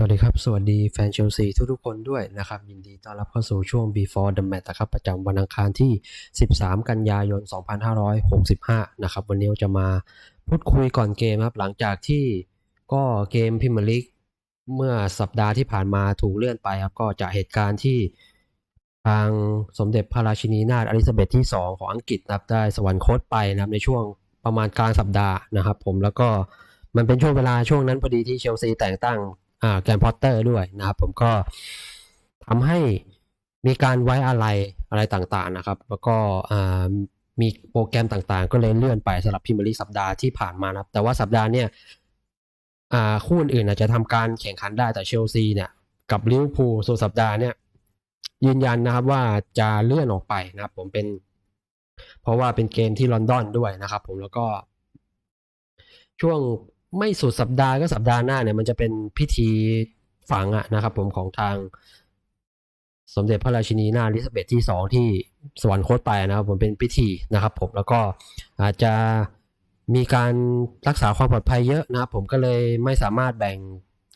สวัสดีครับ สวัสดีแฟนเชลซีทุกๆคนด้วยนะครับ ยินดีต้อนรับเข้าสู่ช่วง before the match นะครับ ประจำวันอังคารที่ 13 กันยายน 2565 นะครับ วันนี้เราจะมาพูดคุยก่อนเกมครับ หลังจากที่ก็เกมพิมลีกเมื่อสัปดาห์ที่ผ่านมาถูกเลื่อนไปครับ ก็จากเหตุการณ์ที่ทางสมเด็จพระราชินีนาถอลิซาเบธที่ 2 ของอังกฤษนะครับได้สวรรคตไปนะครับในช่วงประมาณกลางสัปดาห์นะครับ ผมแล้วก็มันเป็นช่วงเวลาช่วงนั้นพอดีที่เชลซีแต่งตั้ง แกนพอตเตอร์ด้วยนะครับ ผมก็ทำให้มีการไว้อะไรอะไรต่างๆนะครับ แล้วก็อ่ามีโปรแกรมต่างๆ ก็เลยเลื่อนไปสำหรับพิมยร์ลีสัปดาห์ที่ผ่านมานะครับ แต่ว่าสัปดาห์เนี่ยอ่าคู่อื่นอาจจะทำการแข่งขันได้แต่เชลซีเนี่ยกับลิเวอร์พูลส่วนสัปดาห์เนี่ยยืนยันนะครับว่าจะเลื่อนออกไปนะครับ ผมเป็น เพราะว่าเป็นเกมที่ลอนดอนด้วยนะครับ ผมแล้วก็ช่วง ไม่สุดสัปดาห์ก็สัปดาห์หน้าเนี่ยมันจะเป็นพิธีฝังอะนะครับ ผมของทาง สมเด็จพระราชินีนาถอลิซาเบธที่สองที่สวรรคตไปนะครับ ผมเป็นพิธีนะครับ ผมแล้วก็อาจจะมีการรักษาความปลอดภัยเยอะนะครับ ผมก็เลยไม่สามารถแบ่ง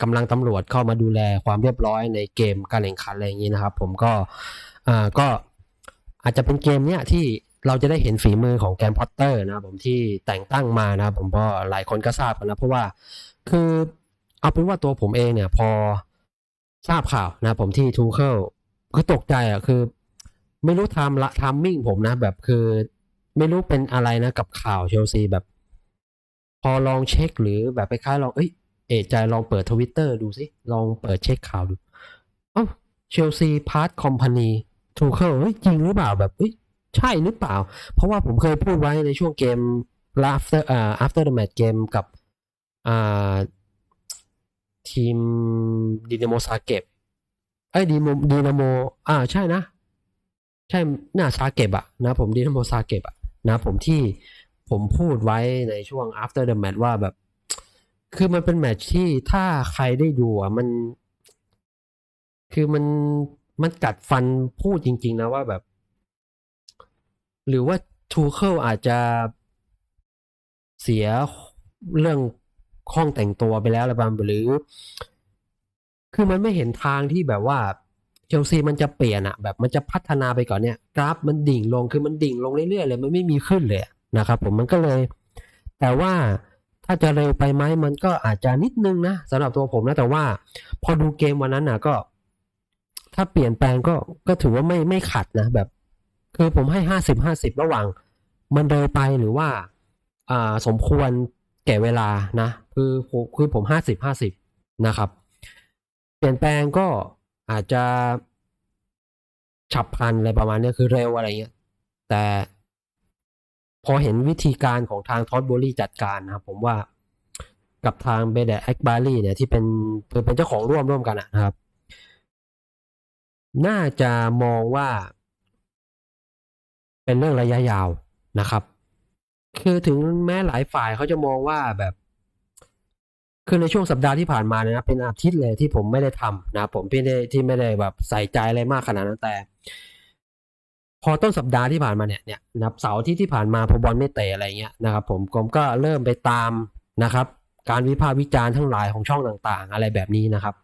กำลังตำรวจเข้ามาดูแลความเรียบร้อยในเกมการแข่งขันอะไรอย่างนี้นะครับ ผมก็อ่าก็อาจจะเป็นเกมเนี้ยที่ เราจะได้เห็นฝีมือของแกรนพอตเตอร์นะครับผมที่แต่งตั้งมานะครับผมเพราะหลายคนก็ทราบกันนะเพราะว่าคือเอาเป็นว่าตัวผมเองเนี่ยพอทราบข่าวนะผมที่ทูเคิลคือตกใจอะคือ ไม่รู้ทำละทามมิ่งผมนะ แบบคือ ไม่รู้เป็นอะไรนะกับข่าวเชลซีแบบ พอลองเช็คหรือแบบไปคล้ายลองเอ้ยเอใจลองเปิดทวิตเตอร์ดูสิลองเปิดเช็คข่าวดูอ้าเชลซีพาร์ทคอมพานีทูเคิลเฮ้ยจริงหรือเปล่าแบบเอ้ย ใช่หรือเปล่า เพราะว่าผมเคยพูดไว้ในช่วงเกม after อ่า after the match เกมกับอ่าทีมดินาโมซาเก็บไอ้ดีโมดีนาโมอ่าใช่นะ ใช่น่าซาเก็บอะนะผมดีนาโมซาเก็บอะนะผมที่ผมพูดไว้ในช่วง after the match ว่าแบบ คือมันเป็นแมตช์ที่ถ้าใครได้ดูอะมัน คือมันมันกัดฟันพูดจริง ๆ นะว่าแบบ หรือว่าทูเคิลอาจจะเสียเรื่องห้องแต่งตัวไปแล้วอะไรบางหรือ คือมันไม่เห็นทางที่แบบว่าเชลซีมันจะเปลี่ยนอะแบบมันจะพัฒนาไปก่อนเนี่ย กราฟมันดิ่งลงคือมันดิ่งลงเรื่อยๆเลย มันไม่มีขึ้นเลยนะครับ ผมมันก็เลย แต่ว่าถ้าจะเร็วไปไหมมันก็อาจจะนิดนึงนะสำหรับตัวผมนะแต่ว่า พอดูเกมวันนั้นนะก็ ถ้าเปลี่ยนแปลงก็ก็ถือว่าไม่ไม่ขัดนะแบบ คือผมให้ห้าสิบห้าสิบระหว่าง มันเร็วไปหรือว่า อ่าสมควรแก่เวลานะ คือคือผมห้าสิบห้าสิบนะครับ เปลี่ยนแปลงก็อาจจะฉับพลันอะไรประมาณนี้คือเร็วอะไรเงี้ย แต่พอเห็นวิธีการของทางทอดโบลี่จัดการนะครับผมว่ากับทางเบเดแอคบารีเนี่ยที่เป็นเป็นเจ้าของร่วมร่วมกันนะครับ น่าจะมองว่า เป็นเรื่องระยะยาวนะครับ คือถึงแม้หลายฝ่ายเขาจะมองว่าแบบคือในช่วงสัปดาห์ที่ผ่านมาเนี่ยนะเป็นอาทิตย์เลยที่ผมไม่ได้ทำนะผมไม่ได้ที่ไม่ได้แบบใส่ใจอะไรมากขนาดนั้นแต่ พอต้นสัปดาห์ที่ผ่านมาเนี่ยเนี่ยนับเสาร์ที่ที่ผ่านมาพอบอลไม่เตะอะไรเงี้ยนะครับ ผมผมก็เริ่มไปตามนะครับ การวิพากษ์วิจารณ์ทั้งหลายของช่องต่างๆ อะไรแบบนี้นะครับ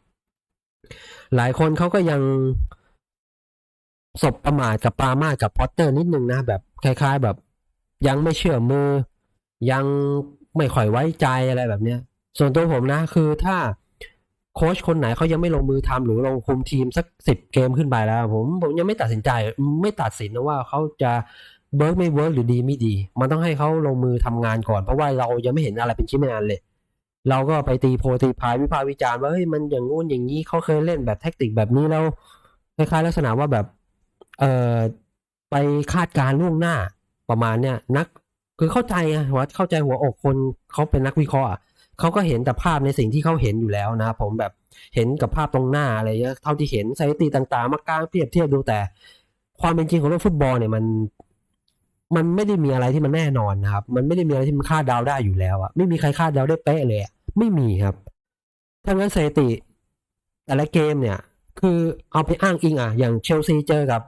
หลายคนเขาก็ยัง สบประมาทกับปามากับพอตเตอร์นิดนึงนะ แบบคล้าย ๆ แบบ ยังไม่เชื่อมือ ยังไม่ค่อยไว้ใจอะไรแบบเนี้ย ส่วนตัวผมนะ คือถ้าโค้ชคนไหนเขายังไม่ลงมือทำหรือลงคุมทีมสักสิบเกมขึ้นไปแล้ว ผมผมยังไม่ตัดสินใจไม่ตัดสินนะว่าเขาจะเบิร์กไม่เวิร์กหรือดีไม่ดี มันต้องให้เขาลงมือทำงานก่อน เพราะว่าเรายังไม่เห็นอะไรเป็นชิ้นเป็นอันเลย เราก็ไปตีโพตีพายวิพากษ์วิจารณ์ว่าเฮ้ยมันอย่างงู้นอย่างนี้เขาเคยเล่นแบบแท็กติกแบบนี้แล้วคล้ายๆลักษณะว่าแบบ เอ่อไปคาดการล่วงหน้าประมาณเนี้ยนักคือเข้าใจอะว่าเข้าใจหัวอกคนเขาเป็นนักวิเคราะห์เขาก็เห็นแต่ภาพในสิ่งที่เขาเห็นอยู่แล้วนะผมแบบเห็นกับภาพตรงหน้าอะไรเงี้ยเท่าที่เห็นสถิติต่างๆ มากางเปรียบเทียบดูแต่ ความเป็นจริงของเรื่องฟุตบอลเนี่ยมัน มันไม่ได้มีอะไรที่มันแน่นอนนะครับ มันไม่ได้มีอะไรที่มันคาดเดาได้อยู่แล้วอะไม่มีใครคาดเดาได้เป๊ะเลยไม่มีครับถ้างั้นสถิติแต่ละเกมเนี่ย คือเอาไปอ้างอิงอะอย่างเชลซีเจอกับ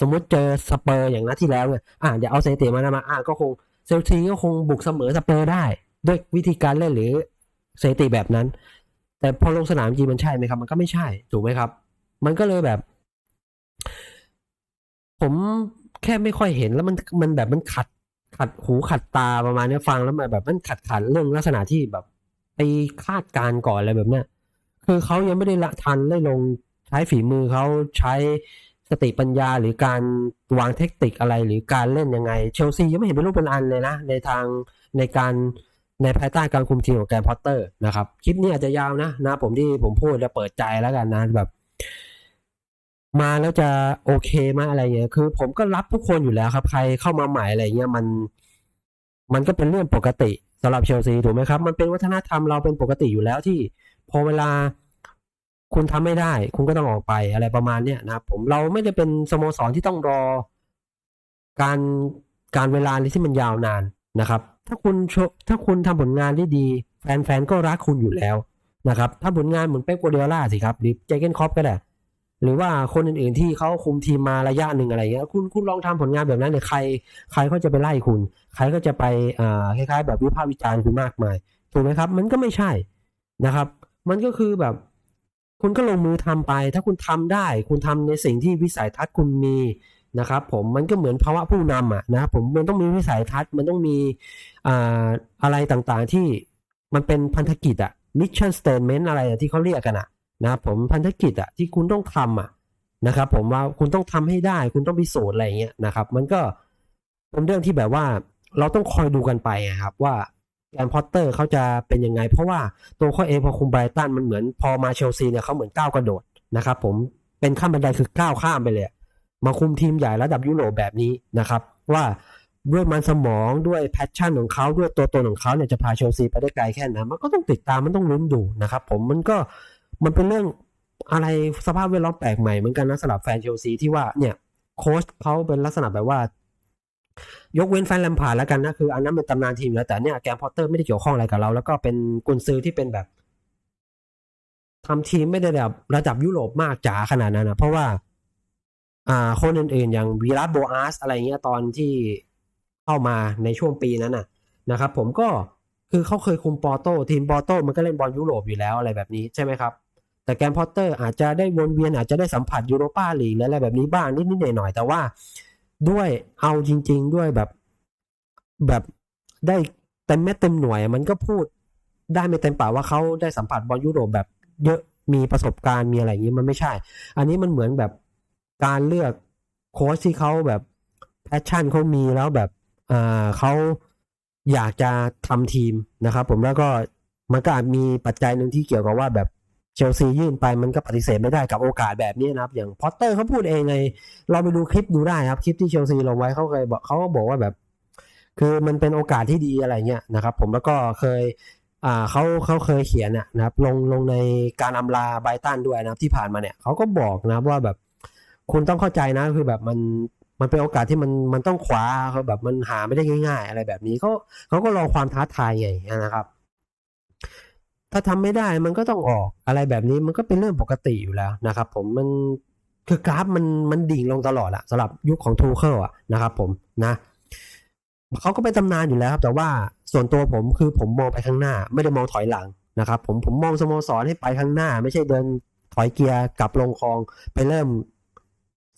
สมมุติเจอสเปอร์อย่างนัดที่แล้วเนี่ยอ่าเดี๋ยวเอาสถิติมานะมาอ่าก็คงเชลซีก็คงบุกเสมอสเปอร์ได้ ด้วยวิธีการเล่นหรือสถิติแบบนั้น แต่พอลงสนามจริงมันใช่ไหมครับ มันก็ไม่ใช่ถูกไหมครับ มันก็เลยแบบ ผมแค่ไม่ค่อยเห็นแล้วมันมันแบบมันขัดขัดหูขัดตาประมาณนี้ฟังแล้วมันแบบมันขัดขัดเรื่องลักษณะที่แบบไปคาดการก่อนอะไรแบบเนี้ยคือเขายังไม่ได้ละทันได้ลงใช้ฝีมือเขาใช้ สติปัญญาหรือการวางเทคนิคอะไรหรือการเล่นยังไง เชลซียังไม่เห็นเป็นรูปเป็นอันเลยนะ ในทางในการในภายใต้การคุมทีมของแกรนพอตเตอร์นะครับ คลิปนี้อาจจะยาวนะนะผมที่ผมพูดจะเปิดใจแล้วกันนะแบบ มาแล้วจะโอเคไหมอะไรเงี้ยคือ ผมก็รับทุกคนอยู่แล้วครับ ใครเข้ามาใหม่อะไรเงี้ยมัน มันก็เป็นเรื่องปกติสำหรับเชลซีถูกไหมครับ มันเป็นวัฒนธรรมเราเป็นปกติอยู่แล้วที่พอเวลา คุณทำไม่ได้ คุณก็ต้องออกไปอะไรประมาณเนี้ยนะครับผมเราไม่ได้เป็นสโมสรที่ต้องรอ การการเวลาที่มันยาวนานนะครับ ถ้าคุณถ้าคุณทำผลงานได้ดี แฟนๆก็รักคุณอยู่แล้วนะครับ ถ้าผลงานเหมือนเป๊กัวเดียล่าสิครับหรือเจเกนคอปก็ได้หรือว่าคนอื่นๆที่เขาคุมทีมมาระยะหนึ่งอะไรเงี้ยคุณคุณลองทำผลงานแบบนั้นเนี่ยใคร ใครก็จะไปไล่คุณ ใครก็จะไปอ่าคล้ายๆ แบบวิพากษ์วิจารณ์คุณมากมาย ถูกไหมครับ มันก็ไม่ใช่นะครับ มันก็คือแบบ คุณก็ลงมือทำไป ถ้าคุณทำได้ คุณทำในสิ่งที่วิสัยทัศน์คุณมีนะครับผมมันก็เหมือนภาวะผู้นำอะนะครับผมมันต้องมีวิสัยทัศน์มันต้องมีอ่าอะไรต่างๆที่มันเป็นพันธกิจอะ mission statement อะไรที่เขาเรียกกันอะนะครับผมพันธกิจอะที่คุณต้องทำอะนะครับผมว่าคุณต้องทำให้ได้ คุณต้องพิสูจน์อะไรเงี้ยนะครับ มันก็เป็นเรื่องที่แบบว่าเราต้องคอยดูกันไปอะครับว่า แกนพอตเตอร์เขาจะเป็นยังไง เพราะว่าตัวเขาเองพอคุมไบรตันมันเหมือนพอมาเชลซีเนี่ยเขาเหมือนก้าวกระโดดนะครับผมเป็นขั้นบันไดคือก้าวข้ามไปเลย มาคุมทีมใหญ่ระดับยุโรปแบบนี้นะครับ ว่าด้วยมันสมองด้วยแพชชั่นของเขาด้วยตัวตนของเขาเนี่ยจะพาเชลซีไปได้ไกลแค่ไหนมันก็ต้องติดตามมันต้องลุ้นดูนะครับผมมันก็มันเป็นเรื่องอะไรสภาพแวดล้อมแปลกใหม่เหมือนกันนะสำหรับแฟนเชลซีที่ว่าเนี่ยโค้ชเขาเป็นลักษณะแบบว่า ยกเว้นแฟนแลมพาร์ดแล้วกันนะคืออันนั้นเป็นตำนานทีมแล้วแต่เนี่ยแกมพอตเตอร์ไม่ได้เกี่ยวข้องอะไรกับเรา แล้วก็เป็นกุนซือที่เป็นแบบทำทีมไม่ได้แบบระดับยุโรปมากจ๋าขนาดนั้นนะเพราะว่า อ่า คนอื่นๆ อย่างวีรัสโบอาสอะไรเงี้ยตอนที่เข้ามาในช่วงปีนั้นน่ะ นะครับ ผมก็คือเขาเคยคุมปอโต้ทีมปอโต้มันก็เล่นบอลยุโรปอยู่แล้วอะไรแบบนี้ใช่ไหมครับแต่แกมพอตเตอร์อาจจะได้วนเวียนอาจจะได้สัมผัสยูโรปาลีกและอะไรแบบนี้บ้างนิดๆหน่อยๆแต่ว่า ด้วยเอาจริง ๆ ด้วยแบบแบบได้เต็มเม็ดเต็มหน่วยมันก็พูดได้ไม่เต็มปากว่าเขาได้สัมผัสบอลยุโรปแบบเยอะมีประสบการณ์มีอะไรอย่างนี้มันไม่ใช่ อันนี้มันเหมือนแบบการเลือกโค้ชที่เขาแบบแพชชั่นเขามีแล้วแบบอ่าเขาอยากจะทำทีมนะครับ ผมแล้วก็มันก็มีปัจจัยหนึ่งที่เกี่ยวกับว่าแบบ เชลซียื่นไปมันก็ปฏิเสธไม่ได้กับโอกาสแบบนี้นะครับ อย่างพอตเตอร์เขาพูดเองไงเราไปดูคลิปดูได้ครับ คลิปที่เชลซีลงไว้เขาเคยบอกเขาก็บอกว่าแบบ คือมันเป็นโอกาสที่ดีอะไรเงี้ยนะครับ ผมแล้วก็เคยอ่าเขาเขาเคยเขียนนะครับ ลงลงในการอำลาไบตันด้วยนะครับที่ผ่านมาเนี่ยเขาก็บอกนะว่าแบบ คุณต้องเข้าใจนะคือแบบมันมันเป็นโอกาสที่มันมันต้องคว้าเขาแบบมันหาไม่ได้ง่าย ๆ อะไรแบบนี้เขาเขาก็รอความท้าทายไงนะครับ ถ้าทำไม่ได้มันก็ต้องออกอะไรแบบนี้มันก็เป็นเรื่องปกติอยู่แล้วนะครับ ผมมันคือกราฟมันมันดิ่งลงตลอดอะสำหรับยุคของทูเคิลอะนะครับผมนะเขาก็เป็นตำนานอยู่แล้วครับ แต่ว่าส่วนตัวผมคือผมมองไปข้างหน้า ไม่ได้มองถอยหลังนะครับ ผมผมมองสโมสรให้ไปข้างหน้า ไม่ใช่เดินถอยเกียร์กลับลงคลองไปเริ่ม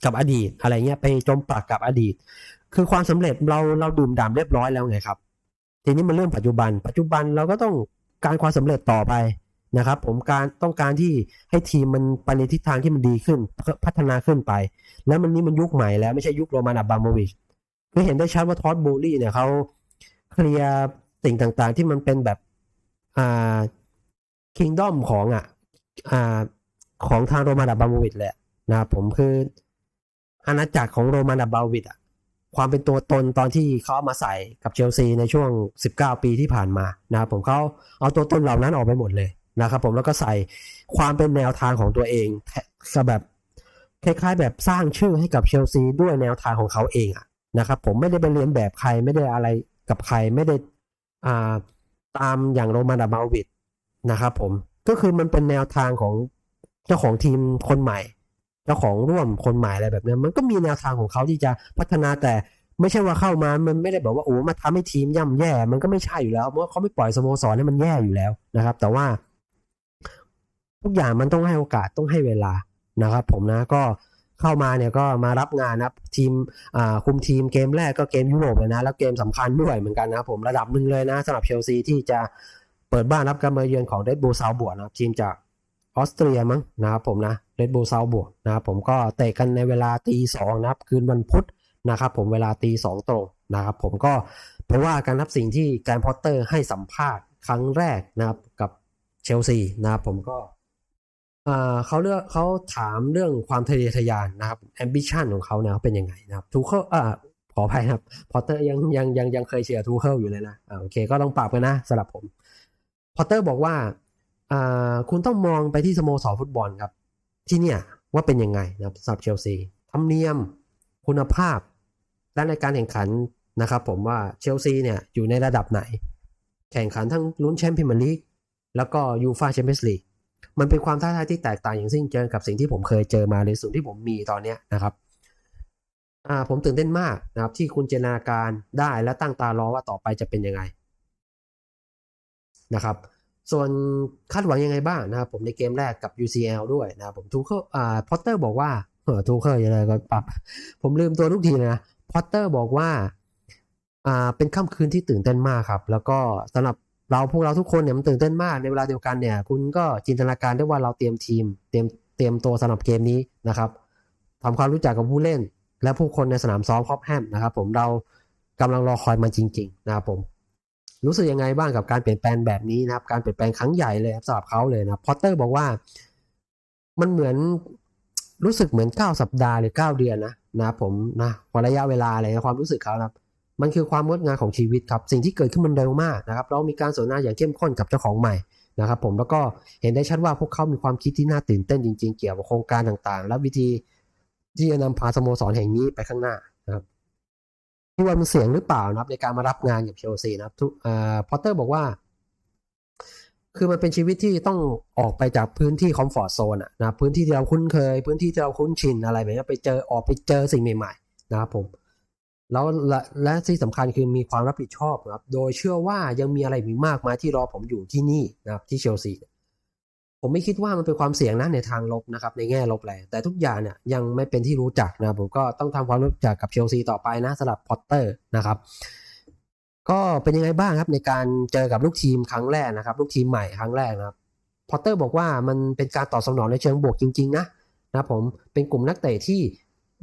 กับอดีต อะไรเงี้ยไปจมปลักกับอดีต คือความสำเร็จเราเราดื่มด่ำเรียบร้อยแล้วไงครับ ทีนี้มันเรื่องปัจจุบัน ปัจจุบันเราก็ต้อง การความสำเร็จต่อไปนะครับ ผมการต้องการที่ให้ทีมมันไปในทิศทางที่มันดีขึ้นพัฒนาขึ้นไป แล้วมันนี่มันยุคใหม่แล้วไม่ใช่ยุคโรมันอับบาโมวิชคือเห็นได้ชัดว่าทอดบูลี่เนี่ยเขาเคลียร์สิ่งต่างๆ ที่มันเป็นแบบอ่าคิงดอมของอะอ่าของทางโรมันอับบาโมวิชแหละนะครับผมคืออาณาจักรของโรมันอับบาโมวิชอะ ความเป็นตัวตนตอนที่เขามาใส่กับเชลซีในช่วง 19 ปีที่ผ่านมานะครับผมเขาเอาตัวตนเหล่านั้นออกไปหมดเลยนะครับผมแล้วก็ใส่ความเป็นแนวทางของตัวเองก็แบบคล้ายๆแบบสร้างชื่อให้กับเชลซีด้วยแนวทางของเขาเองอะนะครับผมไม่ได้ไปเรียนแบบใครไม่ได้อะไรกับใครไม่ได้อ่าตามอย่างโรมันดามาวิดนะครับผมก็คือมันเป็นแนวทางของเจ้าของทีมคนใหม่ เจ้าของร่วมคนใหม่อะไรแบบนี้มันก็มีแนวทางของเขาที่จะพัฒนาแต่ไม่ใช่ว่าเข้ามา มันไม่ได้บอกว่าโอ้มาทำให้ทีมย่ำแย่ มันก็ไม่ใช่อยู่แล้วเพราะเขาไม่ปล่อยสโมสรให้มันแย่อยู่แล้วนะครับ แต่ว่า ทุกอย่างมันต้องให้โอกาสต้องให้เวลานะครับ ผมนะก็เข้ามาเนี่ยก็มารับงานนะทีมอ่าคุมทีมเกมแรกก็เกมยุโรปเลยนะ แล้วเกมสำคัญด้วยเหมือนกันนะผมระดับหนึ่งเลยนะสำหรับเชลซีที่จะเปิดบ้านรับการมาเยือนของเรดบูซาวบวนะทีมจากออสเตรียมั้งนะครับผมนะ เรดบูลซาบวนะครับผมก็เตะกันในเวลาตีสองนะครับ คืนวันพุธนะครับผมเวลาตีสองตรงนะครับผมก็เพราะว่าการนับสิ่งที่แกรนพอตเตอร์ให้สัมภาษณ์ครั้งแรกนะครับกับเชลซีนะครับผมก็อ่าเขาเลือกเขาถามเรื่องความทะเยอทะยานนะครับ ambition ของเขาเนี่ยเขาเป็นยังไงนะครับทูเคิลอ่าขออภัยครับ พอตเตอร์ยังยังยังยังเคยเชียร์ทูเคิลอยู่เลยนะอ่าโอเคก็ต้องปรับกันนะสำหรับผม พอตเตอร์บอกว่าอ่าคุณต้องมองไปที่สโมสรฟุตบอลครับ ที่เนี่ยว่าเป็นยังไงนะครับสำหรับเชลซีธรรมเนียมคุณภาพ และในการแข่งขันนะครับผมว่าเชลซีเนี่ยอยู่ในระดับไหน แข่งขันทั้งลุ้นแชมป์พรีเมียร์ลีกแล้วก็ยูฟาแชมเปี้ยนส์ลีกมันเป็นความท้าทายที่แตกต่างอย่างสิ้นเชิงกับสิ่งที่ผมเคยเจอมาในส่วนที่ผมมีตอนเนี้ยนะครับอ่าผมตื่นเต้นมากนะครับ ที่คุณจินาการได้และตั้งตารอว่าต่อไปจะเป็นยังไงนะครับ ส่วนคาดหวังยังไงบ้างนะครับผมในเกมแรกกับ UCL ด้วยนะครับผมทูเคิลอ่าพอตเตอร์บอกว่าเออทูเคิลยังไงก็ปรับ ผมลืมตัวทุกทีเลยนะพอตเตอร์บอกว่าอ่าเป็นค่ำคืนที่ตื่นเต้นมากครับ แล้วก็สำหรับเราพวกเราทุกคนเนี่ยมันตื่นเต้นมากในเวลาเดียวกันเนี่ย คุณก็จินตนาการได้ว่าเราเตรียมทีม เตรียมเตรียมตัวสำหรับเกมนี้นะครับทำความรู้จักกับผู้เล่น และผู้คนในสนามซ้อมครอปแฮมนะครับ ผมเรากำลังรอคอยมันจริง ๆ นะครับผม รู้สึกยังไงบ้างกับการเปลี่ยนแปลงแบบนี้นะครับ การเปลี่ยนแปลงครั้งใหญ่เลยสำหรับเขาเลยนะพอตเตอร์บอกว่ามันเหมือนรู้สึกเหมือน 9 สัปดาห์หรือ 9 เดือนนะนะผมนะพอระยะเวลาอะไรนะความรู้สึกเขานะครับมันคือความงดงามของชีวิตครับ สิ่งที่เกิดขึ้นมันเร็วมากนะครับ เรามีการสนทนาอย่างเข้มข้นกับเจ้าของใหม่นะครับ ผมแล้วก็เห็นได้ชัดว่าพวกเขามีความคิดที่น่าตื่นเต้นจริง ๆ เกี่ยวกับโครงการต่างๆ และวิธีที่จะนำพาสโมสรแห่งนี้ไปข้างหน้า ที่ว่ามันเสี่ยงหรือเปล่านะครับ ในการมารับงานกับเชลซีนะครับทุกอ่าพอตเตอร์บอกว่า คือมันเป็นชีวิตที่ต้องออกไปจากพื้นที่คอมฟอร์ทโซนอะนะพื้นที่ที่เราคุ้นเคย พื้นที่ที่เราคุ้นชินอะไรแบบนี้ไปเจอออกไปเจอสิ่งใหม่ ๆ นะครับผมแล้วและและที่สำคัญคือมีความรับผิดชอบนะครับ โดยเชื่อว่ายังมีอะไรมีมากมายที่รอผมอยู่ที่นี่นะครับที่เชลซี ผมไม่คิดว่ามันเป็นความเสี่ยงนะในทางลบนะครับในแง่ลบแหละแต่ทุกอย่างเนี่ยยังไม่เป็นที่รู้จักนะผมก็ต้องทำความรู้จักกับเชลซีต่อไปนะสำหรับพอตเตอร์นะครับก็เป็นยังไงบ้างครับในการเจอกับลูกทีมครั้งแรกนะครับ ลูกทีมใหม่ครั้งแรกนะครับพอตเตอร์บอกว่ามันเป็นการตอบสนองในเชิงบวกจริงๆนะนะผมเป็นกลุ่มนักเตะที่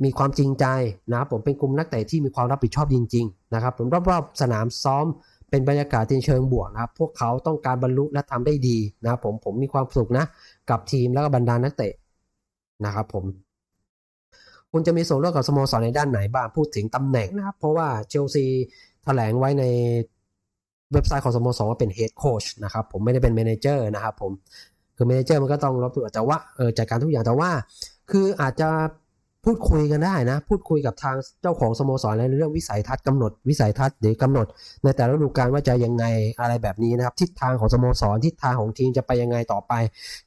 มีความจริงใจนะครับผมเป็นกลุ่มนักเตะที่มีความรับผิดชอบจริงๆนะครับผมรอบๆสนามซ้อม เป็นบรรยากาศในเชิงบวกนะครับพวกเขาต้องการบรรลุและทำได้ดีนะครับผมผมมีความสุขนะกับทีมแล้วก็บรรดานักเตะนะครับผมคุณจะมีส่วนร่วมกับสโมสรในด้านไหนบ้างพูดถึงตำแหน่งนะครับ เพราะว่าเชลซีแถลงไว้ในเว็บไซต์ของสโมสรว่าเป็นเฮดโค้ชนะครับผมไม่ได้เป็นเมนเจอร์นะครับผมคือเมนเจอร์มันก็ต้องรับตัวแต่ว่าเออจัดการทุกอย่างแต่ว่า คืออาจจะ พูดคุยกันได้นะ พูดคุยกับทางเจ้าของสโมสรในเรื่องวิสัยทัศน์กำหนดวิสัยทัศน์หรือกำหนด ในแต่ละฤดูกาลว่าจะยังไงอะไรแบบนี้นะครับ ทิศทางของสโมสรทิศทางของทีมจะไปยังไงต่อไป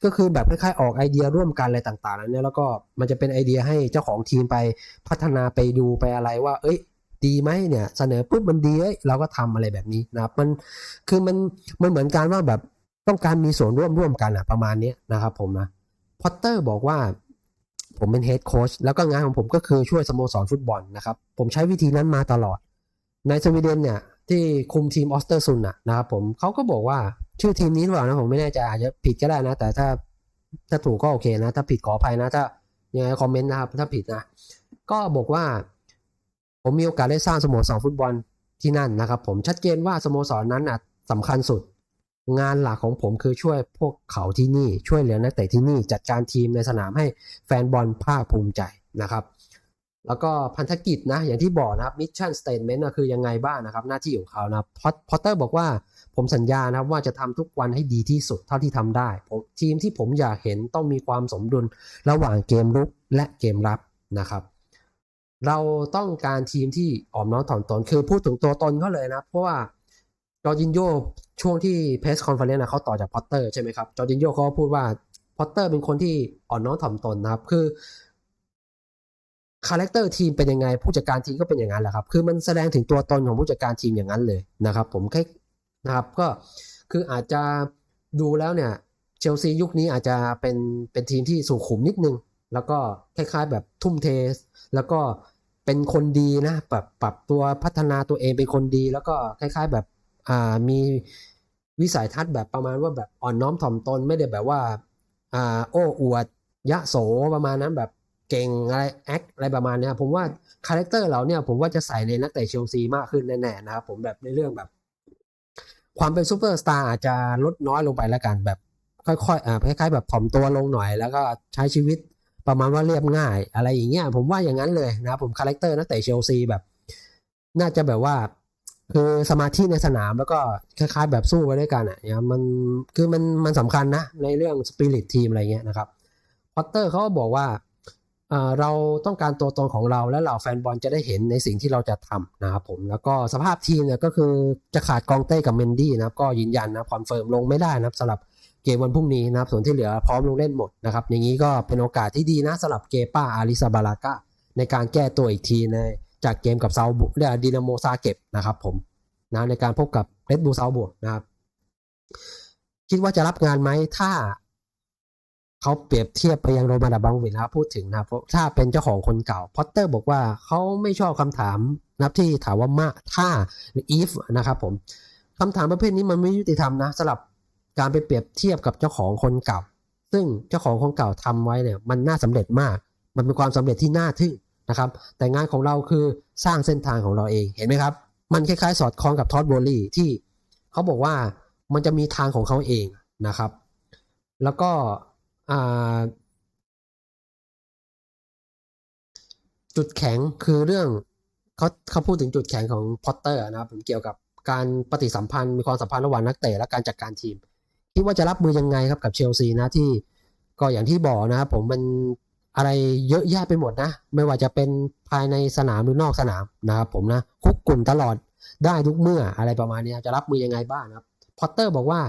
ก็คือแบบคล้ายๆออกไอเดียร่วมกันอะไรต่างๆแล้วเนี่ยแล้วก็มันจะเป็นไอเดียให้เจ้าของทีมไปพัฒนาไปดูไปอะไรว่า เอ้ยดีไหมเนี่ยเสนอปุ๊บมันดีเอ้ยเราก็ทำอะไรแบบนี้นะครับมันคือมันมันเหมือนการว่าแบบต้องการมีส่วนร่วมร่วมกันอะประมาณนี้นะครับผมนะพอตเตอร์บอกว่า ผมเป็นเฮดโค้ชแล้วก็งานของผมก็คือช่วยสโมสรฟุตบอลนะครับ ผมใช้วิธีนั้นมาตลอด ในสวีเดนเนี่ย ที่คุมทีมออสเตอร์ซุนน่ะนะครับผมเขาก็บอกว่าชื่อทีมนี้หรือเปล่านะผมไม่แน่ใจอาจจะผิดก็ได้นะ แต่ถ้าถ้าถูกก็โอเคนะ ถ้าผิดขออภัยนะ ถ้ายังไงคอมเมนต์นะครับถ้าผิดนะ ก็บอกว่า ผมมีโอกาสได้สร้างสโมสรฟุตบอลที่นั่นนะครับ ผมชัดเจนว่าสโมสรนั้นน่ะสำคัญสุด งานหลักของผมคือช่วยพวกเขาที่นี่ช่วยเหลือนักเตะที่นี่จัดการทีมในสนามให้แฟนบอลภาคภูมิใจนะครับ แล้วก็พันธกิจนะอย่างที่บอกนะครับมิชชั่นสเต t เมนต์คือยังไงบ้างนะครับ หน้าที่ของเขานะพอตเตอร์บอกว่าผมสัญญานะครับว่าจะทำทุกวันให้ดีที่สุดเท่าที่ทำได้ผมทีมที่ผมอยากเห็นต้องมีความสมดุลระหว่างเกมรุกและเกมรับนะครับ เราต้องการทีมที่อ่อมน้อมถ่อมตนคือพูดถึงตัวตนเขาเลยนะเพราะว่า จอร์จินโยช่วงที่เพสคอนเฟอเรนซ์นะเขาต่อจากพอตเตอร์ใช่ไหมครับ จอร์จินโยเขาก็พูดว่าพอตเตอร์เป็นคนที่อ่อนน้อมถ่อมตนนะครับ คือคาแรคเตอร์ทีมเป็นยังไง ผู้จัดการทีมก็เป็นอย่างนั้นแหละครับ คือมันแสดงถึงตัวตนของผู้จัดการทีมอย่างนั้นเลยนะครับ ผมแค่นะครับก็คืออาจจะดูแล้วเนี่ยเชลซียุคนี้อาจจะเป็นเป็นทีมที่สุขุมนิดนึง แล้วก็คล้ายๆแบบทุ่มเท แล้วก็เป็นคนดีนะปรับปรับตัวพัฒนาตัวเองเป็นคนดี แล้วก็คล้าย ๆ แบบ อ่ามีวิสัยทัศน์แบบประมาณว่าแบบอ่อนน้อมถ่อมตนไม่ได้แบบว่าอ่าโอ้อวดยะโสประมาณนั้นแบบเก่งอะไรแอคอะไรประมาณเนี้ยผมว่าคาแรคเตอร์เราเนี่ยผมว่าจะใส่ในนักเตะเชลซีมากขึ้นแน่ๆนะครับผมแบบในเรื่องแบบ ความเป็นซูเปอร์สตาร์อาจจะลดน้อยลงไปแล้วกันแบบค่อยๆอ่าคล้ายๆแบบถ่อมตัวลงหน่อย แล้วก็ใช้ชีวิตประมาณว่าเรียบง่าย อะไรอย่างเงี้ยผมว่าอย่างนั้นเลยนะครับผมคาแรคเตอร์นักเตะเชลซีแบบ น่าจะแบบว่า คือสมาธิในสนามแล้วก็คล้ายๆแบบสู้ไปด้วยกันอะเนี่ยมันคือมันมันสำคัญนะในเรื่องสปิริตทีมอะไรเงี้ยนะครับพอตเตอร์เขาก็บอกว่าเราต้องการตัวตนของเราและเหล่าแฟนบอลจะได้เห็นในสิ่งที่เราจะทำนะครับผมแล้วก็สภาพทีมเนี่ยก็คือจะขาดกองเต้กับเมนดี้นะครับก็ยืนยันนะคอนเฟิร์มลงไม่ได้นะครับสำหรับเกมวันพรุ่งนี้นะครับส่วนที่เหลือพร้อมลงเล่นหมดนะครับอย่างนี้ก็เป็นโอกาสที่ดีนะสำหรับเกป้าอาริซาบาลากาในการแก้ตัวอีกทีใน จากเกมกับซาบุเรียดินาโมซาเก็บนะครับผมนะในการพบกับเรดบู l ซาบวกนะครับ คิดว่าจะรับงานไหมถ้าเขาเปรียบเทียบไปยังโรมาดาบังวินนะพูดถึงนะเพราะถ้าเป็นเจ้าของคนเก่าพอตเตอร์บอกว่าเขาไม่ชอบคำถามนับที่ถามว่ามาถ้าหรือ if นะครับผมคำถามประเภทนี้มันไม่ยุติธรรมนะสำหรับการไปเปรียบเทียบกับเจ้าของคนเก่า ซึ่งเจ้าของคนเก่าทำไว้เนี่ย มันน่าสำเร็จมาก มันเป็นความสำเร็จที่น่าทึ่ง นะครับ แต่งานของเราคือสร้างเส้นทางของเราเองเห็นไหมครับ มันคล้ายๆ สอดคล้องกับทอดโบลี่ที่เขาบอกว่ามันจะมีทางของเขาเองนะครับ แล้วก็จุดแข็งคือเรื่องเขาเขาพูดถึงจุดแข็งของพอตเตอร์นะครับผมเกี่ยวกับการปฏิสัมพันธ์มีความสัมพันธ์ระหว่างนักเตะและการจัดการทีม คิดว่าจะรับมือยังไงครับกับเชลซีนะที่ก็อย่างที่บอกนะครับผมมัน อะไรเยอะแยะไปหมดนะ ไม่ว่าจะเป็นภายในสนามหรือนอกสนามนะครับผมนะคุกกลุ่นตลอดได้ทุกเมื่ออะไรประมาณนี้จะรับมือยังไงบ้างครับพอตเตอร์บอกว่า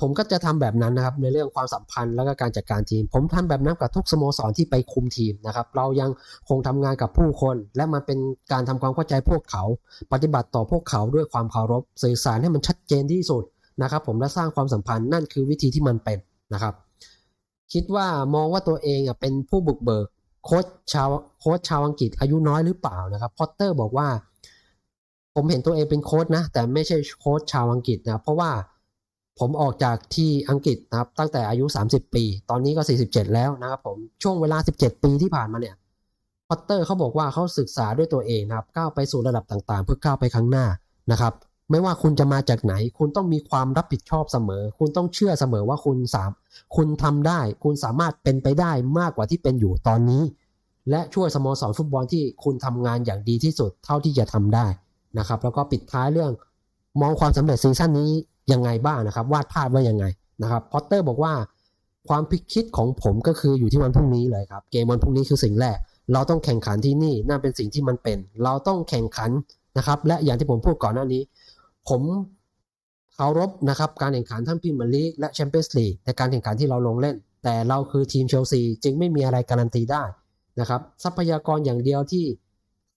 ผมก็จะทำแบบนั้นนะครับในเรื่องความสัมพันธ์แล้วก็การจัดการทีม ผมทำแบบนั้นกับทุกสโมสรที่ไปคุมทีมนะครับ เรายังคงทำงานกับผู้คน และมันเป็นการทำความเข้าใจพวกเขา ปฏิบัติต่อพวกเขาด้วยความเคารพสื่อสารให้มันชัดเจนที่สุดนะครับ ผมและสร้างความสัมพันธ์นั่นคือวิธีที่มันเป็นนะครับ คิดว่ามองว่าตัวเองอะเป็นผู้บุกเบิกโค้ชชาวโค้ชชาวอังกฤษอายุน้อยหรือเปล่านะครับพอตเตอร์บอกว่า ผมเห็นตัวเองเป็นโค้ชนะ แต่ไม่ใช่โค้ชชาวอังกฤษนะเพราะว่าผมออกจากที่อังกฤษนะครับตั้งแต่อายุ 30 ปี ตอนนี้ก็ 47 แล้วนะครับผมช่วงเวลา 17 ปีที่ผ่านมาเนี่ยพอตเตอร์เขาบอกว่าเขาศึกษาด้วยตัวเองนะครับก้าวไปสู่ระดับต่างๆ เพื่อก้าวไปข้างหน้านะครับ ไม่ว่าคุณจะมาจากไหน คุณต้องมีความรับผิดชอบเสมอ คุณต้องเชื่อเสมอว่าคุณสาม คุณทำได้ คุณสามารถเป็นไปได้มากกว่าที่เป็นอยู่ตอนนี้ และช่วยสโมสรฟุตบอลที่คุณทำงานอย่างดีที่สุดเท่าที่จะทำได้นะครับ แล้วก็ปิดท้ายเรื่อง มองความสำเร็จซีซั่นนี้ยังไงบ้างนะครับ วาดภาพว่ายังไงนะครับพอตเตอร์บอกว่าความพิคิดของผมก็คืออยู่ที่วันพรุ่งนี้เลยครับ เกมวันพรุ่งนี้คือสิ่งแรก เราต้องแข่งขันที่นี่นั่นเป็นสิ่งที่มันเป็น เราต้องแข่งขันนะครับ และอย่างที่ผมพูดก่อนหน้านี้ ผมเคารพนะครับการแข่งขันทั้งพรีเมียร์ลีกและแชมเปี้ยนส์ลีกในการแข่งขันที่เราลงเล่น แต่เราคือทีมเชลซีจึงไม่มีอะไรการันตีได้นะครับทรัพยากรอย่างเดียวที่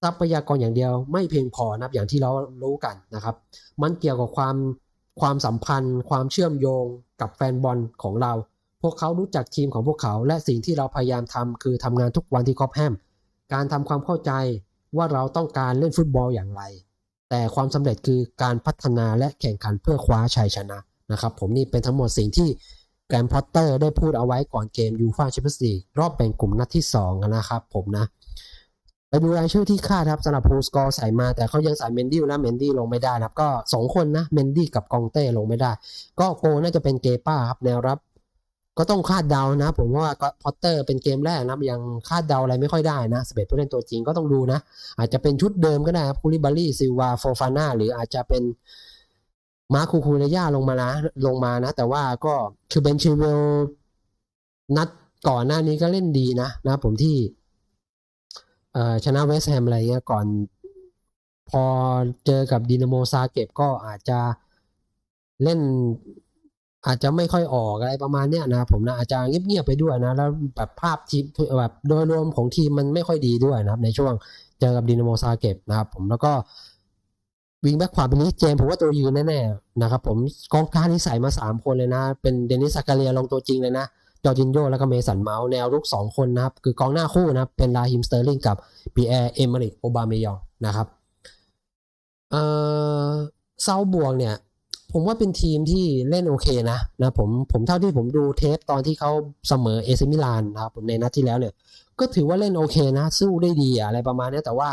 ทรัพยากรอย่างเดียวไม่เพียงพอนะอย่างที่เรารู้กันนะครับ มันเกี่ยวกับความความสัมพันธ์ ความเชื่อมโยงกับแฟนบอลของเรา พวกเขารู้จักทีมของพวกเขา และสิ่งที่เราพยายามทำคือทำงานทุกวันที่คอปแฮมการทำความเข้าใจว่าเราต้องการเล่นฟุตบอลอย่างไร แต่ความสำเร็จคือการพัฒนาและแข่งขันเพื่อคว้าชัยชนะนะครับผมนี่เป็นทั้งหมดสิ่งที่แกรมพอตเตอร์ได้พูดเอาไว้ก่อนเกมยูฟ่าแชมเปี้ยนส์ลีกรอบแบ่งกลุ่มนัดที่ 2 นะครับผมนะไปดูรายชื่อที่คาดครับสำหรับพูสกอร์ใส่มาแต่เขายังใส่เมนดี้นะเมนดี้ลงไม่ได้นะครับ ก็ 2 คนนะเมนดี้กับกองเต้ลงไม่ได้ ก็โกน่าจะเป็นเกป้าครับแนวรับ ก็ต้องคาดเดานะ ผมว่าพอตเตอร์เป็นเกมแรกนะยังคาดเดาอะไรไม่ค่อยได้นะสเปซผู้เล่นตัวจริงก็ต้องดูนะ อาจจะเป็นชุดเดิมก็ได้ครับคูลิบารี่ซิวาโฟฟาน่าหรืออาจจะเป็นมาคูคูเนย่าลงมานะลงมานะ แต่ว่าก็คือเบนชิเวลนัดก่อนหน้านี้ก็เล่นดีนะนะ ผมที่เอชนะเวสแฮมอะไรเงี้ยก่อน พอเจอกับดินาโมซาเก็บก็อาจจะเล่น อาจจะไม่ค่อยออกอะไรประมาณเนี้ยนะครับผมนะอาจจะเงียบๆไปด้วยนะ แล้วแบบภาพทีมแบบโดยรวมของทีมมันไม่ค่อยดีด้วยนะครับ ในช่วงเจอกับดินาโมซาเก็บนะครับ ผมแล้วก็วิงแบ็กขวาเป็นลิสเจมผมว่าตัวยืนแน่ๆนะครับผมกองกลางนี่ใส่มา 3 คนเลยนะ เป็นเดนิสซากาเรียลงตัวจริงเลยนะจอร์จินโยแล้วก็เมสันเมาส์แนวรุก 2 คนนะครับ คือกองหน้าคู่นะครับ เป็นลาฮิมสเตอร์ลิงกับปีแอร์เอมริกโอบาเมยองนะครับเอ่อเซาบวกเนี่ย ผมว่าเป็นทีมที่เล่นโอเคนะนะผมผมเท่าที่ผมดูเทปตอนที่เขาเสมอเอซิมิลานนะครับในนัดที่แล้วเนี่ยก็ถือว่าเล่นโอเคนะ สู้ได้ดีอะไรประมาณนี้แต่ว่า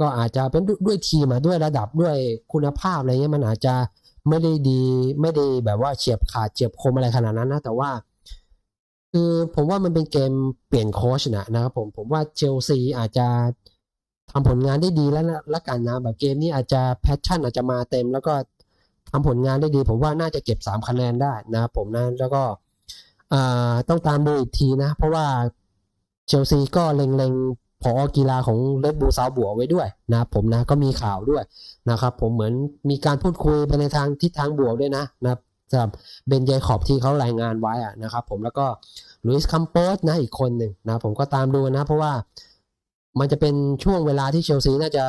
ก็อาจจะเป็นด้วยด้วยทีมด้วยระดับด้วยคุณภาพอะไรเงี้ยมันอาจจะไม่ได้ดีไม่ได้แบบว่าเฉียบขาดเฉียบคมอะไรขนาดนั้นนะ แต่ว่า คือผมว่ามันเป็นเกมเปลี่ยนโค้ชนะนะครับผมผมว่าเชลซีอาจจะทำผลงานได้ดีแล้วละกันนะแบบเกมนี้อาจจะแพชชั่นอาจจะมาเต็มแล้วก็ ทำผลงานได้ดี ผมว่าน่าจะเก็บ 3 คะแนนได้นะครับผมนะแล้วก็ต้องตามดูอีกทีนะ เพราะว่าเชลซีก็เล็งๆพอกีฬาของเลดบูซาวบัวไว้ด้วยนะครับผมนะก็มีข่าวด้วยนะครับผมเหมือนมีการพูดคุยไปในทางทิศทางบวกด้วยนะนะครับสำหรับเบนเยคอบที่เขารายงานไว้อะนะครับผมแล้วก็ลุยส์คัมโปสนะอีกคนหนึ่งนะผมก็ตามดูนะ เพราะว่ามันจะเป็นช่วงเวลาที่เชลซีน่าจะ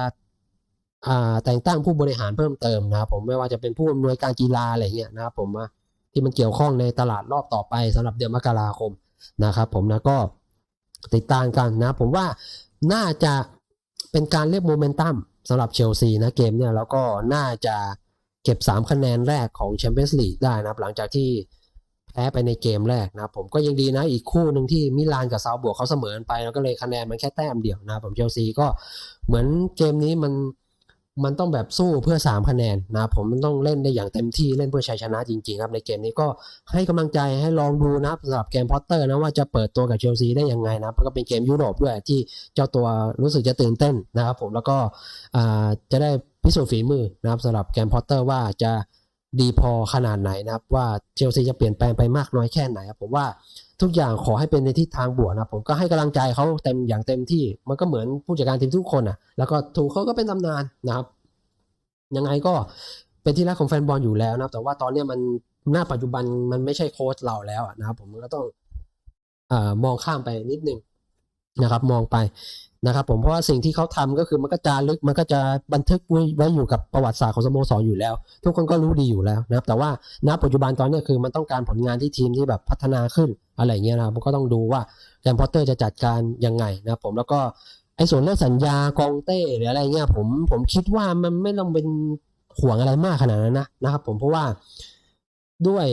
แต่งตั้งผู้บริหารเพิ่มเติมนะครับผมไม่ว่าจะเป็นผู้อำนวยการกีฬาอะไรเงี้ยนะครับผมว่าที่มันเกี่ยวข้องในตลาดรอบต่อไปสำหรับเดือนมกราคมนะครับ ผมนะก็ติดตามกันนะ ผมว่าน่าจะเป็นการเรียกโมเมนตัมสำหรับเชลซีนะเกมเนี่ยแล้วก็น่าจะเก็บ 3 คะแนนแรกของแชมเปี้ยนส์ลีกได้นะครับ หลังจากที่แพ้ไปในเกมแรกนะผมก็ยังดีนะอีกคู่หนึ่งที่มิลานกับซาวบวกเขาเสมอกันไป แล้วก็เลยคะแนนมันแค่แต้มเดียวนะผมเชลซีก็เหมือนเกมนี้มัน มันต้องแบบสู้เพื่อ 3 คะแนนนะผมมันต้องเล่นได้อย่างเต็มที่เล่นเพื่อชัยชนะจริงๆครับในเกมนี้ก็ให้กำลังใจให้ลองดูนะสำหรับเกมพอตเตอร์นะว่าจะเปิดตัวกับเชลซีได้ยังไงนะเพราะก็เป็นเกมยุโรปด้วยที่เจ้าตัวรู้สึกจะตื่นเต้นนะครับผมแล้วก็จะได้พิสูจน์ฝีมือนะครับสำหรับแกมพอตเตอร์ว่าจะดีพอขนาดไหนนะครับว่าเชลซีจะเปลี่ยนแปลงไปมากน้อยแค่ไหนครับผมว่า ทุกอย่างขอให้เป็นในทิศทางบวกนะผมก็ให้กำลังใจเขาเต็มอย่างเต็มที่ มันก็เหมือนผู้จัดการทีมทุกคนอะ แล้วก็ถูกเขาก็เป็นตำนานนะครับ ยังไงก็เป็นที่รักของแฟนบอลอยู่แล้วนะแต่ว่าตอนเนี้ยมันหน้าปัจจุบันมันไม่ใช่โค้ชเราแล้วนะครับผมก็ต้องอมองข้ามไปนิดนึงนะครับ มองไป นะครับผมเพราะว่าสิ่งที่เขาทำก็คือมันก็จารึกมันก็จะบันทึกไว้ไว้อยู่กับประวัติศาสตร์ของสโมสรอยู่แล้ว ทุกคนก็รู้ดีอยู่แล้วนะครับแต่ว่าณปัจจุบันตอนนี้คือมันต้องการผลงานที่ทีมที่แบบพัฒนาขึ้นอะไรเงี้ยนะครับมันก็ต้องดูว่าแกมพอตเตอร์จะจัดการยังไงนะครับผมแล้วก็ไอ้ส่วนเรื่องสัญญากองเต้หรืออะไรเงี้ยผมผมคิดว่ามันไม่ต้องเป็นห่วงอะไรมากขนาดนั้นนะนะครับ ผมเพราะว่าด้วย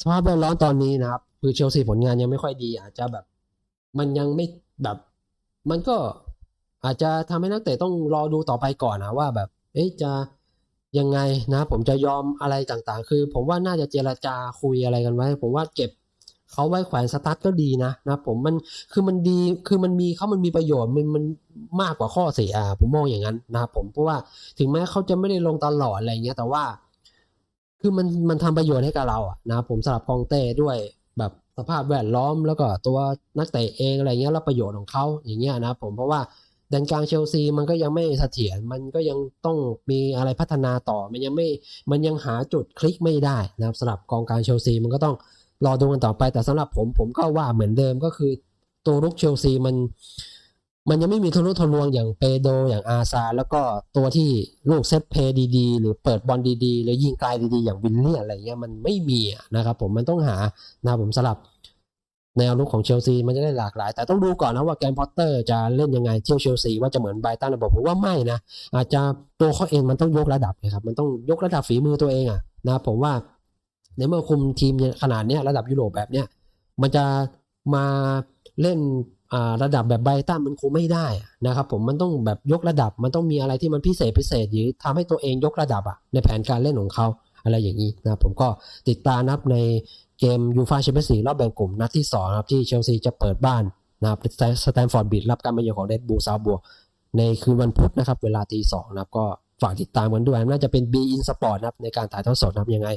สภาพแวดล้อมตอนนี้นะครับ คือเชลซีผลงานยังไม่ค่อยดี อาจจะแบบ มันยังไม่แบบ มันก็อาจจะทำให้นักเตะต้องรอดูต่อไปก่อนนะว่าแบบเอ๊ะจะยังไงนะ ผมจะยอมอะไรต่างๆ คือ ผมว่าน่าจะเจรจาคุยอะไรกันไว้ ผมว่าเก็บเขาไว้แขวนสตาร์ทก็ดีนะนะผมมันคือมันดีคือมันมีเขามันมีประโยชน์มันมันมากกว่าข้อเสียผมมองอย่างนั้นนะครับผมเพราะว่าถึงแม้เขาจะไม่ได้ลงตลอดอะไรเงี้ยแต่ว่า คือมันมันทำประโยชน์ให้กับเราอะนะผมสำหรับกองเต้ด้วยแบบ สภาพแวดล้อมแล้วก็ตัวนักเตะเองอะไรเงี้ยแล้วประโยชน์ของเขาอย่างเงี้ยนะครับผมเพราะว่าแดนกลางเชลซีมันก็ยังไม่เสถียรมันก็ยังต้องมีอะไรพัฒนาต่อมันยังไม่มันยังหาจุดคลิกไม่ได้นะครับสำหรับกองกลางเชลซีมันก็ต้องรอดูกันต่อไปแต่สำหรับผมผมก็ว่าเหมือนเดิมก็คือตัวรุกเชลซีมัน มันยังไม่มีทะลุทะลวงอย่างเปโดอย่างอาซา แล้วก็ตัวที่ลูกเซตเพย์ดีๆ หรือเปิดบอลดีๆหรือยิงไกลดีๆ อย่างวินเลียอะไรเงี้ยมันไม่มีนะครับผมมันต้องหานะผมสลับแนวลุกของเชลซีมันจะได้หลากหลาย แต่ต้องดูก่อนนะว่าแกรมพอตเตอร์จะเล่นยังไงเที่ยวเชลซีว่าจะเหมือนไบตันระบบผมว่าไม่นะอาจจะตัวเขาเองมันต้องยกระดับนะครับมันต้องยกระดับฝีมือตัวเองอะนะผมว่าในเมื่อคุมทีมขนาดเนี้ยระดับยุโรปแบบเนี้ยมันจะมาเล่น ระดับแบบไบตันมันคงไม่ได้นะครับผมมันต้องแบบยกระดับมันต้องมีอะไรที่มันพิเศษพิเศษหรือทำให้ตัวเองยกระดับอะในแผนการเล่นของเขาอะไรอย่างนี้นะผมก็ติดตามนับในเกมยูฟาแชมเปี้ยนส์ลีกรอบแบ่งกลุ่มนัดที่2ครับที่เชลซีจะเปิดบ้านนะครับสแตนฟอร์ดบิดรับการมาเยือนของเดดบูซาบัวในคืนวันพุธนะครับ เวลาตีสองนะครับก็ฝากติดตามกันด้วยน่าจะเป็น B In Sport นะครับในการถ่ายทอดสดนะครับยังไง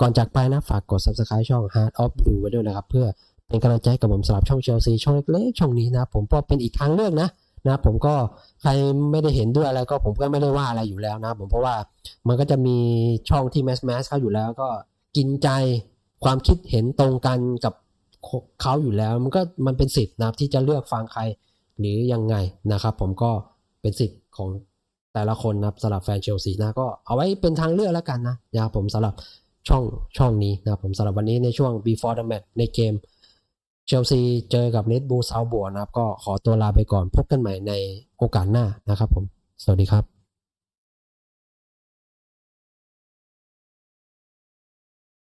ก่อนจากไปนะฝากกด subscribe ช่อง Heart of Blue ไว้ด้วยนะครับ เพื่อ เป็นกำลังใจกับผมสำหรับช่องเชลซีช่องเล็กๆช่องนี้นะผมก็เป็นอีกทางเลือกนะนะผมก็ใครไม่ได้เห็นด้วยอะไรก็ผมก็ไม่ได้ว่าอะไรอยู่แล้วนะผมเพราะว่ามันก็จะมีช่องที่แมสแมสเขาอยู่แล้วก็กินใจความคิดเห็นตรงกันกับเขาอยู่แล้ว มันก็มันเป็นสิทธิ์นะครับที่จะเลือกฟังใครหรือยังไงนะครับ ผมก็เป็นสิทธิ์ของแต่ละคนนะสำหรับแฟนเชลซีนะก็เอาไว้เป็นทางเลือกแล้วกันนะนะครับผมสำหรับช่องช่องนี้นะผมสำหรับวันนี้ในช่วง before the match ในเกม เชลซีเจอกับเลดบูซาวบัวนะครับ ก็ขอตัวลาไปก่อนพบกันใหม่ในโอกาสหน้านะครับผม สวัสดีครับ